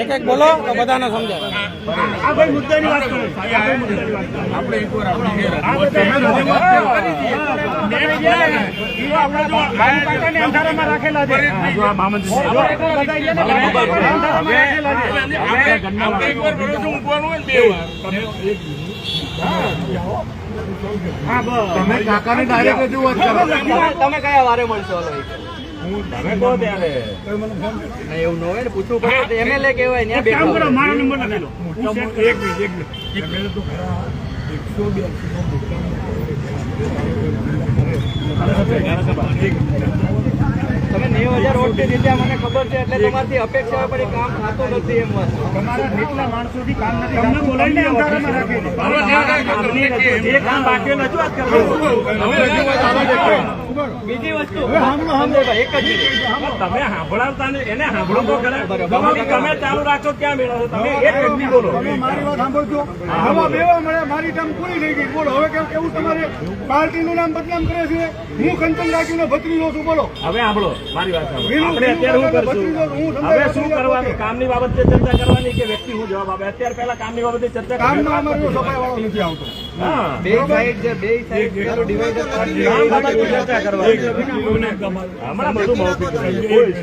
એક એક બોલો તો બધાને સમજાય. આ ભાઈ મુદ્દાની વાત કરો. આપણે આપણી અંધારામાં રાખેલા છે. તમે કાકાને ડાયરેક્ટ રજૂઆત કરો. તમે કયા વારે મળશો? તમે કહો ત્યારે. એવું ન હોય ને પૂછવું પડે એમએલએ કહેવાય ને એક કરો મારો નંબર લખી લો. હું check એક મિનિટ એક મિનિટ. તમે નેવું હજાર વોટ દીધા મને ખબર છે એટલે તમારથી અપેક્ષા પણ કામ થતું નથી એમ વાત. તમારા જેટલા માણસોથી કામ નથી તમને બોલાવીને અંધારામાં રાખી દીધા. આપની રજૂઆત- જે કામ બાકી હોય રજૂઆત કરો. બીજી વસ્તુ. એક જ તમે સાંભળાવતા ને એને સાંભળો તો ખરા. તમે તમે ચાલુ રાખો ક્યાં મેળવો તમે એક વ્યક્તિ બોલો. મારી વાત સાંભળજો. આવા બેવા મળે મારી ટર્મ પૂરી થઈ ગઈ. બોલો હવે કેમ કેવું તમારે પાર્ટીનું નામ બદનામ કરે છે? હું કંચન રાખીને ભત્રીજો છું બોલો. હવે સાંભળો મારી વાત સાંભળો. અત્યારે કરશું? હું હવે શું કરવાનું. કામની બાબતે ચર્ચા કરવાની કે વ્યક્તિ હું? જવાબ આપે. અત્યારે પહેલા કામની બાબતે ચર્ચા કામમાં કરીએ. અમારો સફાઈ વાળો નથી આવતો. બે સાઈડ છે બે સાઈડ પેલું ડિવાઈડર કામ બાબતે ચર્ચા કરવાની હમણાં બધું મૌખિક